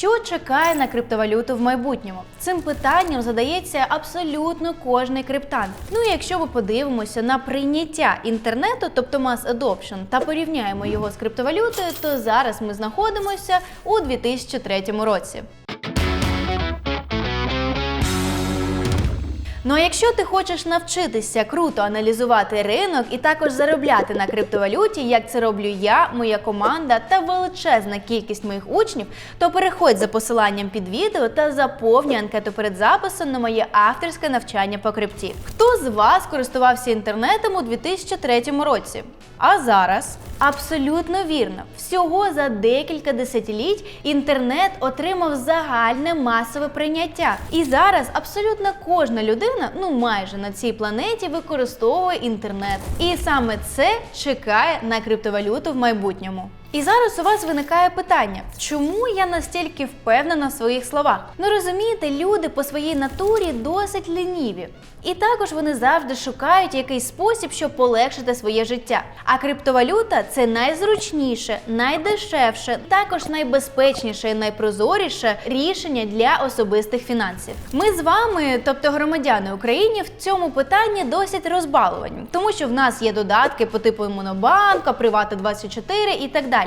Що чекає на криптовалюту в майбутньому? Цим питанням задається абсолютно кожний криптант. Ну і якщо ми подивимося на прийняття інтернету, тобто mass adoption, та порівняємо його з криптовалютою, то зараз ми знаходимося у 2003 році. Ну а якщо ти хочеш навчитися круто аналізувати ринок і також заробляти на криптовалюті, як це роблю я, моя команда та величезна кількість моїх учнів, то переходь за посиланням під відео та заповнюй анкету перед записом на моє авторське навчання по крипті. Хто з вас користувався інтернетом у 2003 році? А зараз абсолютно вірно. Всього за декілька десятиліть інтернет отримав загальне масове прийняття. І зараз абсолютно кожна людина, ну майже на цій планеті, використовує інтернет. І саме це чекає на криптовалюту в майбутньому. І зараз у вас виникає питання, чому я настільки впевнена в своїх словах? Ну розумієте, люди по своїй натурі досить лініві. І також вони завжди шукають якийсь спосіб, щоб полегшити своє життя. А криптовалюта це найзручніше, найдешевше, також найбезпечніше і найпрозоріше рішення для особистих фінансів. Ми з вами, тобто громадяни України, в цьому питанні досить розбаловані, тому що в нас є додатки по типу Монобанка, Привата 24 і так далі.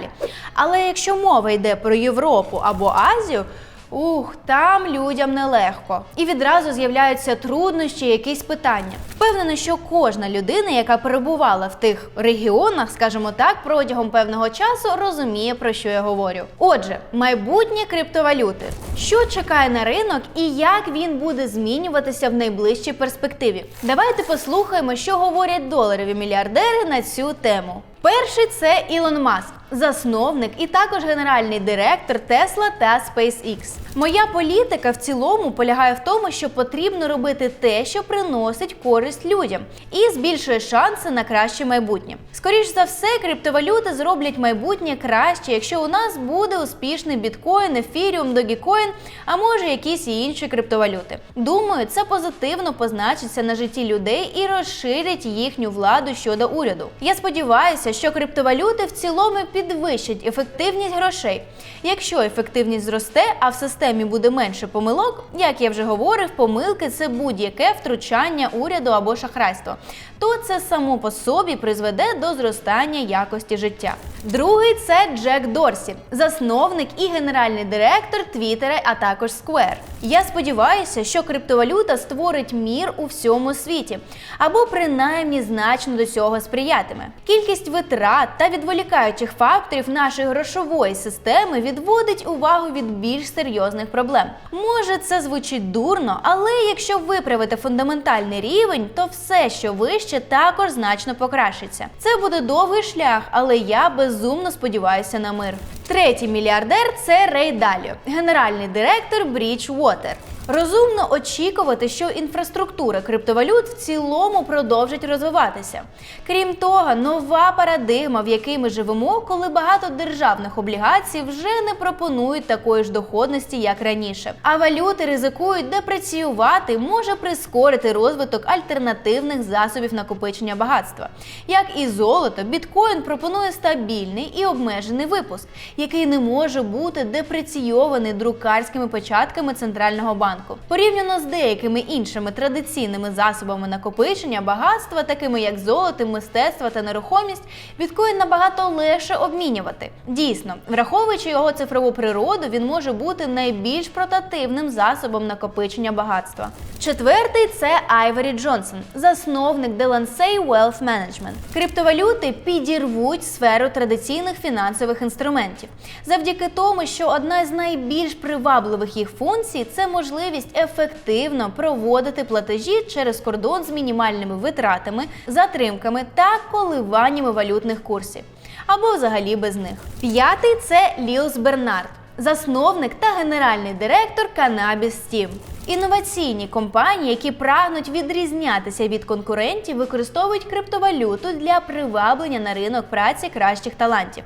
Але якщо мова йде про Європу або Азію. Ух, там людям нелегко. І відразу з'являються труднощі, якісь питання. Впевнена, що кожна людина, яка перебувала в тих регіонах, скажімо так, протягом певного часу, розуміє, про що я говорю. Отже, майбутнє криптовалюти. Що чекає на ринок і як він буде змінюватися в найближчій перспективі? Давайте послухаємо, що говорять доларові мільярдери на цю тему. Перший це Ілон Маск, засновник і також генеральний директор Tesla та SpaceX. Моя політика в цілому полягає в тому, що потрібно робити те, що приносить користь людям, і збільшує шанси на краще майбутнє. Скоріш за все, криптовалюти зроблять майбутнє краще, якщо у нас буде успішний біткоін, ефіріум, догікоін, а може якісь і інші криптовалюти. Думаю, це позитивно позначиться на житті людей і розширить їхню владу щодо уряду. Я сподіваюся, що криптовалюти в цілому підвищать ефективність грошей. Якщо ефективність зросте, а в системі буде менше помилок, як я вже говорив, помилки це будь-яке втручання уряду або шахрайство, то це само по собі призведе до зростання якості життя. Другий це Джек Дорсі, засновник і генеральний директор Твіттера, а також Square. Я сподіваюся, що криптовалюта створить мір у всьому світі, або принаймні значно до цього сприятиме. Кількість витрат та відволікаючих факторів нашої грошової системи відводить увагу від більш серйозних проблем. Може, це звучить дурно, але якщо виправити фундаментальний рівень, то все, що вище, також значно покращиться. Це буде довгий шлях, але я безумно сподіваюся на мир. Третій мільярдер це Рей Даліо, генеральний директор Bridgewater. Розумно очікувати, що інфраструктура криптовалют в цілому продовжить розвиватися. Крім того, нова парадигма, в якій ми живемо, коли багато державних облігацій вже не пропонують такої ж доходності, як раніше. А валюти ризикують депреціювати, може прискорити розвиток альтернативних засобів накопичення багатства. Як і золото, біткоін пропонує стабільний і обмежений випуск, який не може бути депреційований друкарськими початками центрального банку банку. Порівняно з деякими іншими традиційними засобами накопичення багатства, такими як золото, мистецтво та нерухомість, біткоін набагато легше обмінювати. Дійсно, враховуючи його цифрову природу, він може бути найбільш портативним засобом накопичення багатства. Четвертий це Айвері Джонсон, засновник Delancey Wealth Management. Криптовалюти підірвуть сферу традиційних фінансових інструментів завдяки тому, що одна з найбільш привабливих їх функцій це можливість ефективно проводити платежі через кордон з мінімальними витратами, затримками та коливаннями валютних курсів або взагалі без них. П'ятий це Лілс Бернард засновник та генеральний директор Cannabis Team. Інноваційні компанії, які прагнуть відрізнятися від конкурентів, використовують криптовалюту для приваблення на ринок праці кращих талантів.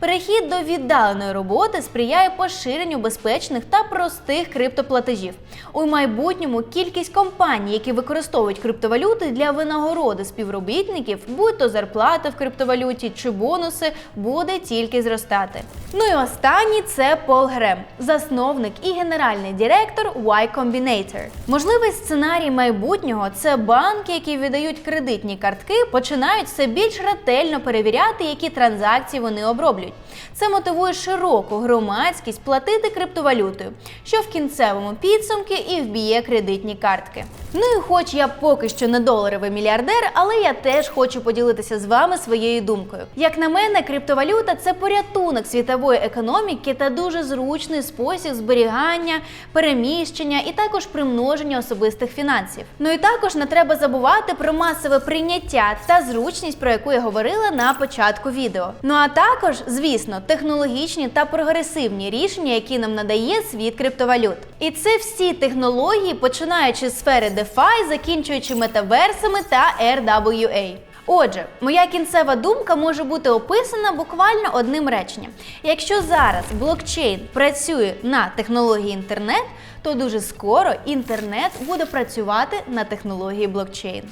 Перехід до віддаленої роботи сприяє поширенню безпечних та простих криптоплатежів. У майбутньому кількість компаній, які використовують криптовалюти для винагороди співробітників, будь то зарплата в криптовалюті чи бонуси, буде тільки зростати. Ну і останній це Пол Грем, засновник і генеральний директор Y Combinator. Можливий сценарій майбутнього це банки, які видають кредитні картки, починають все більш ретельно перевіряти, які транзакції вони оброблюють. Це мотивує широку громадськість платити криптовалютою, що в кінцевому підсумку і вб'є кредитні картки. Ну і хоч я поки що не доларовий мільярдер, але я теж хочу поділитися з вами своєю думкою. Як на мене, криптовалюта це порятунок світової економіки та дуже зручний спосіб зберігання, переміщення і також примноження особистих фінансів. Ну і також не треба забувати про масове прийняття та зручність, про яку я говорила на початку відео. Ну а також, звісно, технологічні та прогресивні рішення, які нам надає світ криптовалют. І це всі технології, починаючи з сфери DeFi, закінчуючи метаверсами та RWA. Отже, моя кінцева думка може бути описана буквально одним реченням. Якщо зараз блокчейн працює на технології інтернет, то дуже скоро інтернет буде працювати на технології блокчейн.